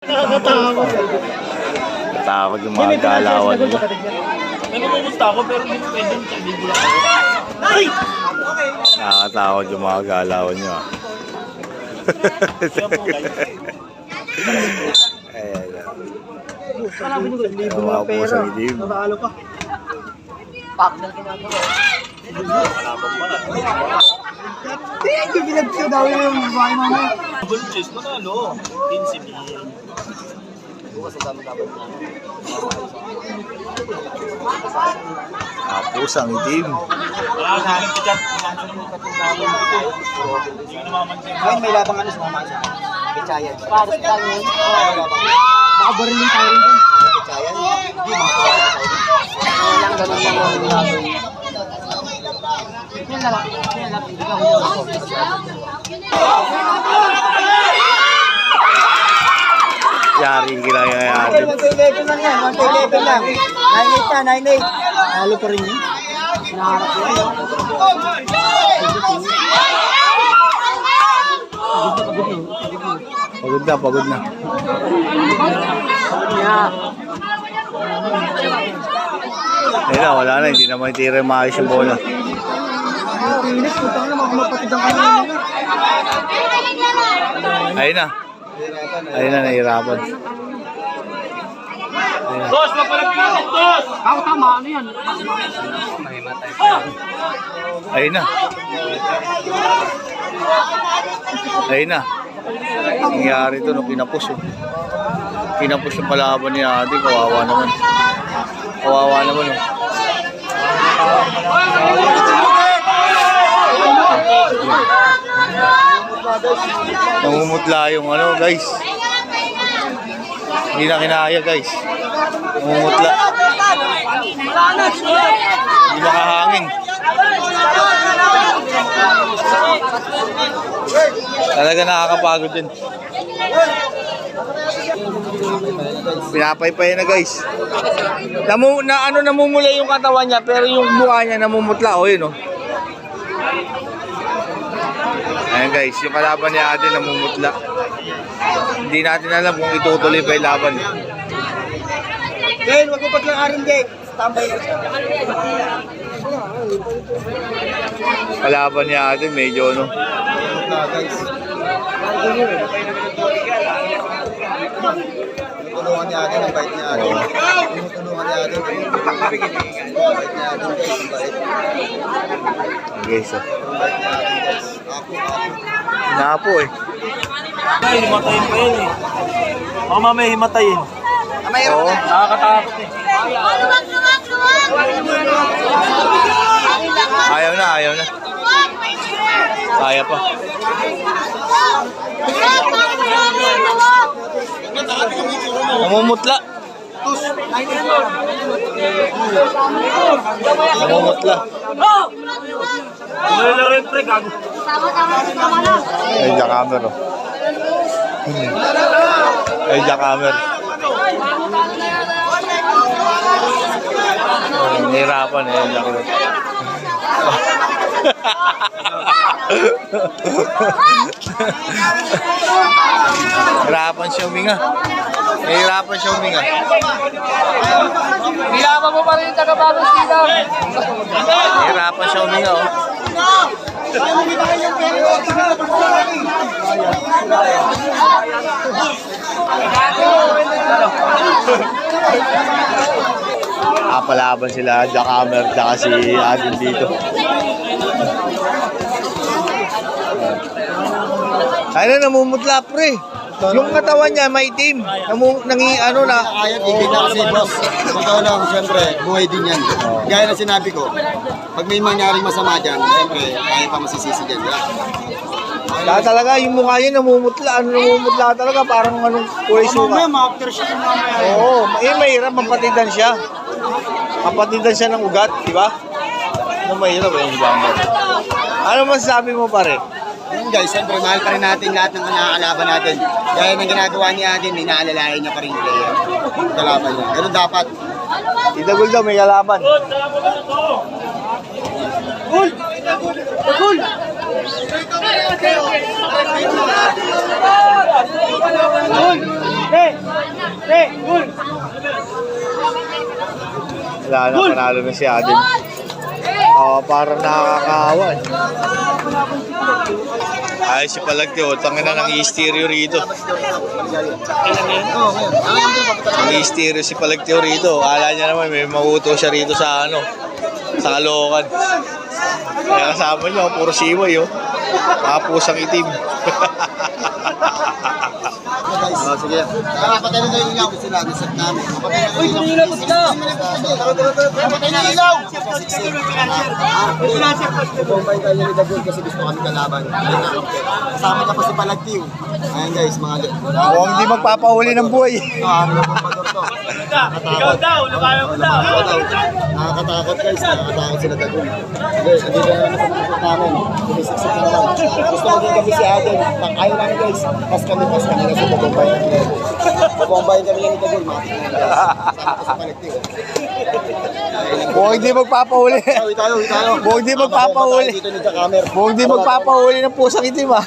Nakakatakot. Takot yung mga galawan niya. Nagkukumusta ako pero hindi pwede sa libo lang ako. Ay! Nakakatakot yung mga galawan po guys. Ayan, ayan. Libo Mga mga pera. pusang itim. Natalo pa. Hindi, hindi binagsiyo daw yung bahay mamaya. Double chase mo na ano. 15 mil. Mga pusang itim. Ah, galing ka dyan. Hindi ko namamansin. Ngayon may labang ano sa mamaya. Pichayan. Para sa kanya. Baka barilin tayo rin dun. Pichayan? Hindi, mga Oo lang, ganun lang ang labang. Yan lang. Yan lang. Yari kinaya natin. 111 lang yan, 111 lang. 98 na, 98. Halo pa rin yun. Naharap yun. Pagod na, pagod na. Ayun na, wala na. Hindi na matitira yung maayos yung bola. Putang na, Ayun na. Ayun na, nahihirapan. Boss, magpalagpilin boss! Ako tama, ano yan? Ayun na. Ayun na. Nangyari to nung kinapos oh. Kinapos yung kalaban ni ate. Kawawa naman. Kawawa naman oh. Namumutla yung ano guys. Hindi na kinaya guys. Namumutla. Hindi makahangin. Talaga nakakapagod din. Pinapaypay na guys. Namu, na ano namumula yung katawan niya pero yung mukha niya namumutla oh yun oh. Ayan guys, yung kalaban niya ate namumutla. Hindi natin alam kung itutuloy pa yung laban. Ben, wag mo pa lang arin, Jake. Tambay ka siya. Kalaban niya ate medyo ano. Tulungan niya atin, ang bait niya atin. Tinutulungan niya atin. Ang bait atin, guys. Ang bait. Guys. Ang bait niya atin, guys. Ako, ako. Napo eh. Ay, himatayin pa yan eh. Baka mamaya himatayin. Oo. Nakakatakot eh. Luwag, luwag, luwag! Ayaw na, ayaw na. Kaya pa. Namumutla. Namumutla. Pre, gago. Ay, jackhammer oh. Ay, jackhammer. Oh, Nahirapan eh, jackhammer. Nahirapan siya huminga. Nahirapan siya huminga. Nilaman mo pa rin yung taga-bagong sigaw. Nahirapan siya huminga oh. Kapalaban sila, Jackhammer, tsaka si Adin dito. Ay na, namumutla pre. Yung katawan niya maitim. Namu, nangi, ano na. Kaya, tigil na kasi, boss. Totoo lang, siyempre, buhay din yan. Gaya na sinabi ko, pag may mangyaring masama dyan, siyempre, kaya pa masisisi dyan. di ba? Kaya talaga, yung mukha niya namumutla. Ano namumutla talaga, parang anong kulay suka. ma-aftershock yung mamaya. Oo, eh, mahirap mapatidan siya. Mapatidan siya ng ugat, di ba? Ano mahirap eh, yung gamba. Ano masasabi mo pare? Yun guys, siyempre, mahal pa rin natin lahat ng nakakalaban natin. Gaya ng ginagawa niya natin, inaalalayan niya pa rin player. Kalaban niya. Ganun dapat. Idagol daw, may kalaban. Boss, salamat na to. Wala na, panalo na si Aden. Oo, parang nakakaawa. Ay, si Palagti, oh, tangin na ng stereo rito. Ang stereo si Palagti rito. Akala niya naman may mauto siya rito sa ano, sa Caloocan. Kaya kasama niya, puro siway, oh. Mga pusang itim. Oh, sige. Ah, patay na tayo ilaw lagi set namin. Na. Uy, ilaw na. Patay na ilaw. Bombay tayo ni Dagul kasi gusto kami kalaban. Na. Kasama niya pa si Palagtiw. Ayan guys, mga Huwag hindi magpapahuli ng buhay. ano na to. Ikaw daw, lumayo mo daw. Nakakatakot guys, nakakatakot sila Dagul. Okay, andito na naman sa namin. Sumisiksik na naman. Gusto ko din kami si Aden. Pang ayaw namin guys. Pas kami, pas kami kasi Bombay kami. Bombay kami lang ni Dagul. Mga Kasama ko sa Palagtiw. Huwag hindi magpapahuli. Tayo, tayo, tayo. Huwag di magpapahuli. Dito ni Jackamer. Huwag hindi magpapahuli ng pusang itim, ah.